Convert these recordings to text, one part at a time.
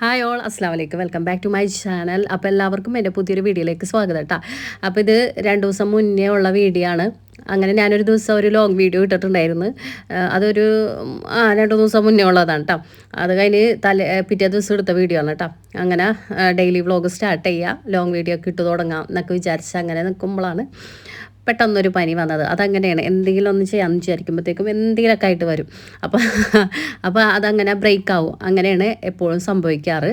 Hi all അസ്സാം വലൈക്കും welcome back to my channel അപ്പോൾ എല്ലാവർക്കും എന്റെ പുതിയൊരു വീഡിയോയിലേക്ക് സ്വാഗതം കേട്ടോ അപ്പോൾ ഇത് രണ്ട് ദിവസം മുന്നേ ഉള്ള വീഡിയോ ആണ്. അങ്ങനെ ഞാനൊരു ദിവസം ഒരു ലോങ് വീഡിയോ ഇട്ടിട്ടുണ്ടായിരുന്നു. അതൊരു ആ രണ്ട് ദിവസം മുന്നേ ഉള്ളതാണ് കേട്ടോ അത് കഴിഞ്ഞ് തല പിറ്റേ ദിവസം എടുത്ത വീഡിയോ ആണ് കേട്ടോ അങ്ങനെ ഡെയിലി വ്ളോഗ് സ്റ്റാർട്ട് ചെയ്യുക ലോങ് വീഡിയോ ഒക്കെ ഇട്ട് തുടങ്ങാം എന്നൊക്കെ വിചാരിച്ച് അങ്ങനെ നിൽക്കുമ്പോഴാണ് പെട്ടെന്നൊരു പനി വന്നത്. അതങ്ങനെയാണ്. എന്തെങ്കിലും ഒന്ന് ചെയ്യാമെന്ന് വിചാരിക്കുമ്പോഴത്തേക്കും എന്തെങ്കിലുമൊക്കെ ആയിട്ട് വരും. അപ്പോൾ അപ്പോൾ അതങ്ങനെ ബ്രേക്ക് ആവും അങ്ങനെയാണ് എപ്പോഴും സംഭവിക്കാറ്.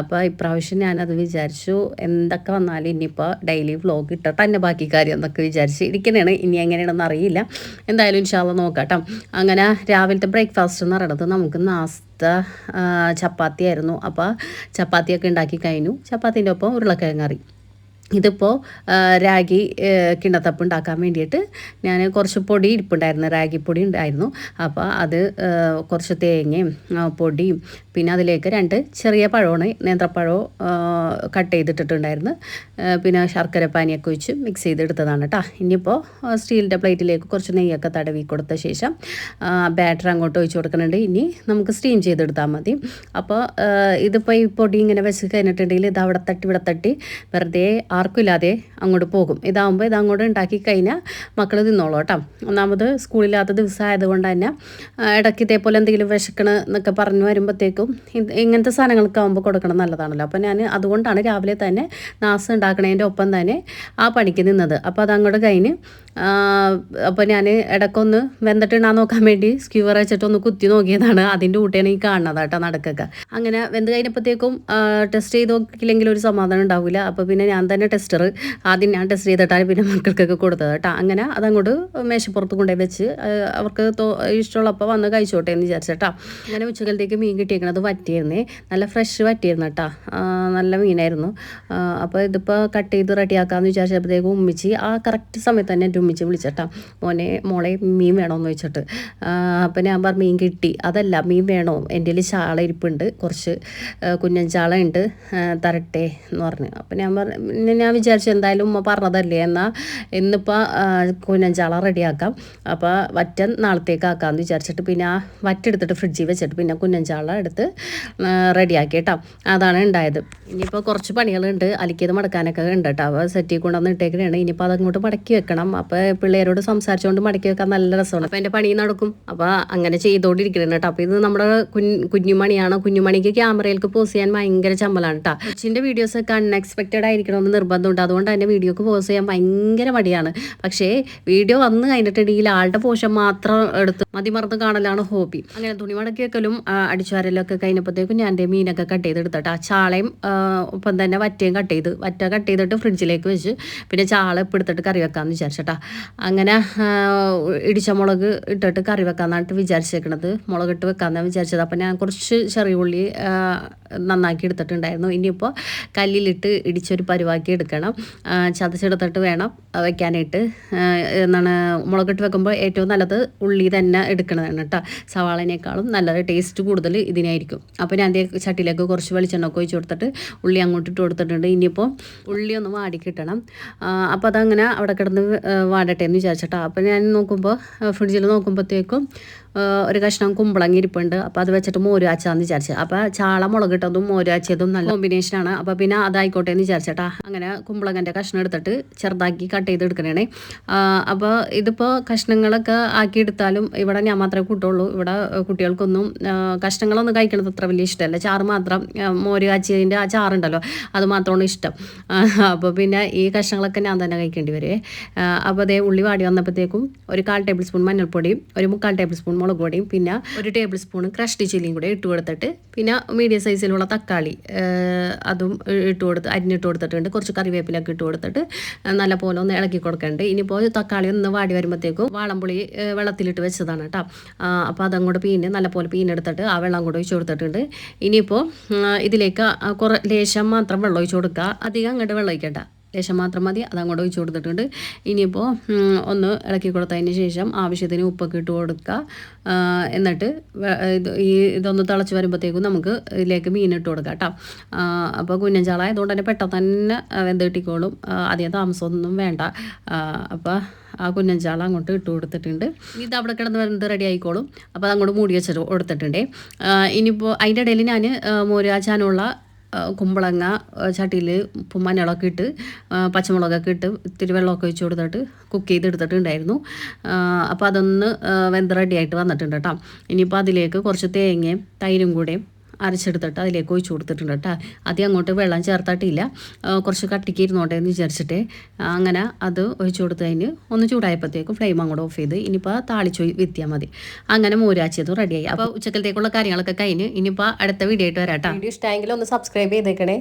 അപ്പോൾ ഇപ്രാവശ്യം ഞാനത് വിചാരിച്ചു. എന്തൊക്കെ വന്നാലും ഇനിയിപ്പോൾ ഡെയിലി വ്ലോഗ് ഇട്ടിട്ട് തന്നെ ബാക്കി കാര്യം എന്നൊക്കെ വിചാരിച്ച് ഇരിക്കുന്നതാണ്. ഇനി എങ്ങനെയാണെന്ന് അറിയില്ല. എന്തായാലും ഇൻഷാല്ല നോക്കാം കേട്ടോ അങ്ങനെ രാവിലത്തെ ബ്രേക്ക്ഫാസ്റ്റ് എന്ന് പറയുന്നത് നമുക്ക് നാസ്ത ചപ്പാത്തി ആയിരുന്നു. അപ്പോൾ ചപ്പാത്തിയൊക്കെ ഉണ്ടാക്കി കഴിഞ്ഞു. ചപ്പാത്തിന്റെ ഒപ്പം ഉരുളക്കിഴങ്ങറി ഇതിപ്പോൾ രാഗി കിണ്ണത്തപ്പ് ഉണ്ടാക്കാൻ വേണ്ടിയിട്ട് ഞാൻ കുറച്ച് പൊടി ഇരിപ്പുണ്ടായിരുന്നു. രാഗി പൊടി ഉണ്ടായിരുന്നു. അപ്പോൾ അത് കുറച്ച് തേങ്ങയും പൊടിയും പിന്നെ അതിലേക്ക് രണ്ട് ചെറിയ പഴമാണ്. നേന്ത്രപ്പഴവും കട്ട് ചെയ്തിട്ടിട്ടുണ്ടായിരുന്നു. പിന്നെ ശർക്കര പാനിയൊക്കെ ഒഴിച്ച് മിക്സ് ചെയ്തെടുത്തതാണ് കേട്ടോ ഇനിയിപ്പോൾ സ്റ്റീലിന്റെ പ്ലേറ്റിലേക്ക് കുറച്ച് നെയ്യൊക്കെ തടവി കൊടുത്ത ശേഷം ബാറ്റർ അങ്ങോട്ട് ഒഴിച്ച് കൊടുക്കുന്നുണ്ട്. ഇനി നമുക്ക് സ്റ്റീം ചെയ്തെടുത്താൽ മതി. അപ്പോൾ ഇതിപ്പോൾ ഈ പൊടി ഇങ്ങനെ വെച്ച് കഴിഞ്ഞിട്ടുണ്ടെങ്കിൽ ഇത് അവിടെ തട്ടി ഇവിടെ തട്ടി വെറുതെ ആർക്കും ഇല്ലാതെ അങ്ങോട്ട് പോകും. ഇതാകുമ്പോൾ ഇത് അങ്ങോട്ട് ഉണ്ടാക്കി കഴിഞ്ഞാൽ മക്കൾ തിന്നോളൂ കേട്ടോ. ഒന്നാമത് സ്കൂളില്ലാത്ത ദിവസം ആയതുകൊണ്ട് തന്നെ ഇടയ്ക്ക് ഇതേപോലെ എന്തെങ്കിലും വിശക്കണ എന്നൊക്കെ പറഞ്ഞു വരുമ്പോഴത്തേക്കും ഇങ്ങനത്തെ സാധനങ്ങൾക്ക് ആകുമ്പോൾ കൊടുക്കണം നല്ലതാണല്ലോ. അപ്പോൾ ഞാൻ അതുകൊണ്ടാണ് രാവിലെ തന്നെ നാസ് ഉണ്ടാക്കണതിന്റെ ഒപ്പം തന്നെ ആ പണിക്ക് നിന്നത്. അപ്പോൾ അത് അങ്ങോട്ട് കഴിഞ്ഞ് അപ്പോൾ ഞാൻ ഇടയ്ക്കൊന്ന് വെന്തിട്ടുണ്ടാ നോക്കാൻ വേണ്ടി സ്ക്യൂവർ വെച്ചിട്ടൊന്ന് കുത്തി നോക്കിയതാണ്. അതിന്റെ കൂട്ടിയാണ് ഈ കാണുന്നത് കേട്ടോ നടക്കൊക്കെ. അങ്ങനെ വെന്ത് കഴിഞ്ഞപ്പോഴത്തേക്കും ടെസ്റ്റ് ചെയ്ത് നോക്കിയില്ലെങ്കിൽ ഒരു സമാധാനം ഉണ്ടാവില്ല അപ്പോൾ പിന്നെ ഞാൻ തന്നെ ടെസ്റ്റർ ആദ്യം ഞാൻ ടെസ്റ്റ് ചെയ്തിട്ടാണ് പിന്നെ മക്കൾക്കൊക്കെ കൊടുത്തത് കേട്ടോ. അങ്ങനെ അതങ്ങോട്ട് മേശപ്പുറത്ത് കൊണ്ടുപോയി വെച്ച് അവർക്ക് ഇഷ്ടമുള്ളപ്പോൾ വന്ന് കഴിച്ചോട്ടെ എന്ന് വിചാരിച്ചിട്ടാ അങ്ങനെ ഉച്ചക്കലത്തേക്ക് മീൻ കിട്ടിയേക്കണത് വറ്റിയിരുന്നേ. നല്ല ഫ്രഷ് വറ്റിയിരുന്നു കേട്ടോ. നല്ല മീനായിരുന്നു. അപ്പോൾ ഇതിപ്പോൾ കട്ട് ചെയ്ത് റെഡിയാക്കാമെന്ന് വിചാരിച്ചപ്പോഴത്തേക്കും ഉമ്മിച്ച് ആ കറക്റ്റ് സമയത്ത് തന്നെ എന്റെ ഉമ്മിച്ച് വിളിച്ചിട്ടാ. മോനെ മോളെ മീൻ വേണമെന്ന് വെച്ചിട്ട് അപ്പം ഞാൻ പറഞ്ഞു മീൻ കിട്ടി. അതല്ല മീൻ വേണോ? എന്റെ കയ്യിൽ ചാള ഇരിപ്പുണ്ട്. കുറച്ച് കുഞ്ഞൻ ചാള ഉണ്ട്. തരട്ടെ എന്ന് പറഞ്ഞു. അപ്പം ഞാൻ പറഞ്ഞു ഞാൻ വിചാരിച്ചു എന്തായാലും ഉമ്മ പറഞ്ഞതല്ലേ. എന്നാൽ ഇന്നിപ്പോൾ കുഞ്ഞൻ ചാള റെഡിയാക്കാം. അപ്പോൾ വറ്റൻ നാളത്തേക്ക് ആക്കാമെന്ന് വിചാരിച്ചിട്ട് പിന്നെ ആ വറ്റെടുത്തിട്ട് ഫ്രിഡ്ജിൽ വെച്ചിട്ട് പിന്നെ കുഞ്ഞൻ ചാള എടുത്ത് റെഡിയാക്കി കേട്ടോ അതാണ് ഉണ്ടായത്. ഇനിയിപ്പോൾ കുറച്ച് പണികളുണ്ട്. അലിക്കിയത് മടക്കാനൊക്കെ ഉണ്ട് കേട്ടോ. അപ്പോൾ സെറ്റിൽ കൊണ്ടുവന്ന് ഇട്ടേക്കണയാണ് ഇനിയിപ്പോൾ അതങ്ങോട്ട് മടക്കി വെക്കണം. അപ്പോൾ പിള്ളേരോട് സംസാരിച്ചുകൊണ്ട് മടക്കി വെക്കാൻ നല്ല രസമാണ്. അപ്പോൾ എന്റെ പണി നടക്കും. അപ്പോൾ അങ്ങനെ ചെയ്തുകൊണ്ടിരിക്കണം കേട്ടോ അപ്പോൾ ഇത് നമ്മുടെ കുഞ്ഞ് കുഞ്ഞുമണിയാണ്. കുഞ്ഞുമണിക്ക് ക്യാമറയിലേക്ക് പോസ് ചെയ്യാൻ ഭയങ്കര ചമ്മലാണ് കേട്ടോ കൊച്ചിന്റെ വീഡിയോസൊക്കെ അൺഎക്സ്പെക്റ്റഡ് ആയിരിക്കണമെന്ന് നിർബന്ധമുണ്ട്. അതുകൊണ്ട് തന്നെ വീഡിയോക്ക് പോസ് ചെയ്യാൻ ഭയങ്കര മടിയാണ്. പക്ഷേ വീഡിയോ വന്ന് കഴിഞ്ഞിട്ടുണ്ടെങ്കിൽ ആളുടെ പോഷൻ മാത്രം എടുത്ത് മതിമറന്ന് കാണലാണ് ഹോബി അങ്ങനെ തുണി മടക്കി വെക്കലും അടിച്ചുവാരലൊക്കെ കഴിഞ്ഞപ്പോഴത്തേക്കും ഞാൻ എന്റെ മീനൊക്കെ കട്ട് ചെയ്തെടുത്തിട്ട്. ആ ചാളയും ഒപ്പം തന്നെ വറ്റയും കട്ട് ചെയ്ത് വറ്റ കട്ട് ചെയ്തിട്ട് ഫ്രിഡ്ജിലേക്ക് വെച്ച് പിന്നെ ചാള ഇപ്പം എടുത്തിട്ട് കറി വെക്കാമെന്ന് വിചാരിച്ചിട്ടാ. അങ്ങനെ ഇടിച്ചമുളക് ഇടിച്ച മുളക് ഇട്ടിട്ട് കറി വെക്കാമെന്നായിട്ട് വിചാരിച്ചേക്കണത്. മുളക് ഇട്ട് വെക്കാമെന്നാണ് വിചാരിച്ചത്. അപ്പം ഞാൻ കുറച്ച് ചെറിയ ഉള്ളി നന്നാക്കി എടുത്തിട്ടുണ്ടായിരുന്നു. ഇനിയിപ്പോൾ കല്ലിലിട്ട് ഇടിച്ചൊരു പരുവാക്കി എടുക്കണം. ചതച്ചെടുത്തിട്ട് വേണം വെക്കാനായിട്ട്. എന്താണ് മുളകിട്ട് വെക്കുമ്പോൾ ഏറ്റവും നല്ലത് ഉള്ളി തന്നെ എടുക്കണതാണ് കേട്ടോ. സവാളനേക്കാളും നല്ലത് ടേസ്റ്റ് കൂടുതൽ ഇതിനായിരിക്കും. അപ്പോൾ ഞാൻ അതേ ചട്ടിയിലേക്ക് കുറച്ച് വെളിച്ചെണ്ണ ഒക്കെ ഒഴിച്ച് കൊടുത്തിട്ട് ഉള്ളി അങ്ങോട്ട് ഇട്ട് കൊടുത്തിട്ടുണ്ട്. ഇനിയിപ്പോൾ ഉള്ളി ഒന്ന് വാടി കിട്ടണം. അപ്പോൾ അതങ്ങനെ അവിടെ കിടന്ന് വാടട്ടെ എന്ന് വിചാരിച്ചിട്ടാണ് അപ്പോൾ ഞാൻ നോക്കുമ്പോൾ ഫ്രിഡ്ജിൽ നോക്കുമ്പോഴത്തേക്കും ഒരു കഷ്ണം കുമ്പളങ്ങി ഇരിപ്പുണ്ട്. അപ്പോൾ അത് വെച്ചിട്ട് മോര് അച്ചാന്ന് വിചാരിച്ചു. അപ്പോൾ ചാള മുളകിട്ടതും മോര് അച്ചതും നല്ല കോമ്പിനേഷനാണ് അപ്പോൾ പിന്നെ അതായിക്കോട്ടെ എന്ന് വിചാരിച്ചേട്ടാ. അങ്ങനെ കുമ്പളങ്ങന്റെ കഷ്ണം എടുത്തിട്ട് ചെറുതാക്കി കട്ട് ചെയ്ത് എടുക്കണേ അപ്പോൾ ഇതിപ്പോൾ കഷ്ണങ്ങളൊക്കെ ആക്കി എടുത്താലും ഇവിടെ ഞാൻ മാത്രമേ കൂട്ടുള്ളൂ. ഇവിടെ കുട്ടികൾക്കൊന്നും കഷ്ണങ്ങളൊന്നും കഴിക്കണത് അത്ര വലിയ ഇഷ്ടമല്ല. ചാറ് മാത്രം മോര് കാച്ചിയതിന്റെ ആ ചാറുണ്ടല്ലോ അത് മാത്രമാണ് ഇഷ്ടം. അപ്പോൾ പിന്നെ ഈ കഷ്ണങ്ങളൊക്കെ ഞാൻ തന്നെ കഴിക്കേണ്ടി വരുവേ അപ്പോൾ അതേ ഉള്ളി വാടി വന്നപ്പോഴത്തേക്കും ഒരു കാൽ ടേബിൾ സ്പൂൺ മഞ്ഞൾപ്പൊടിയും ഒരു മുക്കാൽ ടേബിൾ സ്പൂൺ മുളക് പൊടിയും പിന്നെ ഒരു ടേബിൾ സ്പൂൺ ക്രഷ്ഡ് ചില്ലിയും കൂടെ ഇട്ട് കൊടുത്തിട്ട് പിന്നെ മീഡിയം സൈസിലുള്ള തക്കാളി അതും ഇട്ട് കൊടുത്ത് അരിഞ്ഞിട്ട് കൊടുത്തിട്ടുണ്ട്. കുറച്ച് കറിവേപ്പിലൊക്കെ ഇട്ട് കൊടുത്തിട്ട് നല്ല പോലെ ഒന്ന് ഇളക്കി കൊടുക്കേണ്ടത് ഇനിയിപ്പോൾ തക്കാളി ഒന്ന് വാടി വരുമ്പോഴത്തേക്കും വാളംപുളി വെള്ളത്തിലിട്ട് വെച്ചതാണ് കേട്ടോ അപ്പോൾ അതങ്ങോട്ട് നല്ല പോലെ പീനെടുത്തിട്ട് ആ വെള്ളം കൂടെ ഒഴിച്ച് കൊടുത്തിട്ടുണ്ട്. ഇനിയിപ്പോൾ ഇതിലേക്ക് കുറേ ലേശം മാത്രം വെള്ളം ഒഴിച്ച് കൊടുക്കുക അധികം അങ്ങോട്ട് വെള്ളം ഒഴിക്കണ്ട ലേശം മാത്രം മതി. അത് അങ്ങോട്ട് ഒഴിച്ച് കൊടുത്തിട്ടുണ്ട്. ഇനിയിപ്പോൾ ഒന്ന് ഇളക്കി കൊടുത്തതിന് ശേഷം ആവശ്യത്തിന് ഉപ്പൊക്കെ ഇട്ട് കൊടുക്കുക എന്നിട്ട് ഇത് ഈ ഇതൊന്ന് തിളച്ച് വരുമ്പോഴത്തേക്കും നമുക്ക് ഇതിലേക്ക് മീൻ ഇട്ട് കൊടുക്കാം കേട്ടോ. അപ്പോൾ കുഞ്ഞഞ്ചാള ആയതുകൊണ്ട് തന്നെ പെട്ടെന്ന് തന്നെ വെന്ത് കിട്ടിക്കോളും. അധികം താമസമൊന്നും വേണ്ട. അപ്പോൾ ആ കുഞ്ഞഞ്ചാള അങ്ങോട്ട് ഇട്ട് കൊടുത്തിട്ടുണ്ട്. ഇത് അവിടെ കിടന്ന് വരുന്നത് റെഡി ആയിക്കോളും. അപ്പോൾ അതങ്ങോട്ട് മൂടി വെച്ചിട്ട് കൊടുത്തിട്ടുണ്ടേ. ഇനിയിപ്പോൾ അതിന്റെ ഇടയിൽ ഞാൻ മോരാച്ചാനുള്ള ആ, കുമ്പളങ്ങ ചട്ടിയിൽ മഞ്ഞളൊക്കെ ഇട്ട് പച്ചമുളകൊക്കെ ഇട്ട് ഇത്തിരി വെള്ളമൊക്കെ ഒഴിച്ച് കൊടുത്തിട്ട് കുക്ക് ചെയ്തെടുത്തിട്ടുണ്ടായിരുന്നു. അപ്പോൾ അതൊന്ന് വെന്ത് റെഡിയായിട്ട് വന്നിട്ടുണ്ട് കേട്ടോ ഇനിയിപ്പോൾ അതിലേക്ക് കുറച്ച് തേങ്ങയും തൈരും കൂടെ അരച്ചെടുത്തിട്ട് അതിലേക്ക് ഒഴിച്ച് കൊടുത്തിട്ടുണ്ട് കേട്ടോ. ആദ്യം അങ്ങോട്ട് വെള്ളം ചേർത്തിട്ടില്ല. കുറച്ച് കട്ടിക്ക് ഇരുന്നോട്ടെ എന്ന് വിചാരിച്ചിട്ട് അങ്ങനെ അത് ഒഴിച്ച് കൊടുത്ത് കഴിഞ്ഞ് ഒന്ന് ചൂടായപ്പോഴത്തേക്കും ഫ്ലെയിം അങ്ങോട്ട് ഓഫ് ചെയ്ത് ഇനിയിപ്പോൾ താളിച്ച് വിത്തിയാൽ മതി. അങ്ങനെ മോരാച്ചിയതും റെഡിയായി അപ്പോൾ ഉച്ചക്കലത്തേക്കുള്ള കാര്യങ്ങളൊക്കെ കഴിഞ്ഞ് ഇനിയിപ്പോൾ അടുത്ത വീഡിയോ ആയിട്ട് വരാം കേട്ടോ. വീഡിയോ ഇഷ്ടമെങ്കിൽ ഒന്ന് സബ്സ്ക്രൈബ് ചെയ്തേക്കണേ.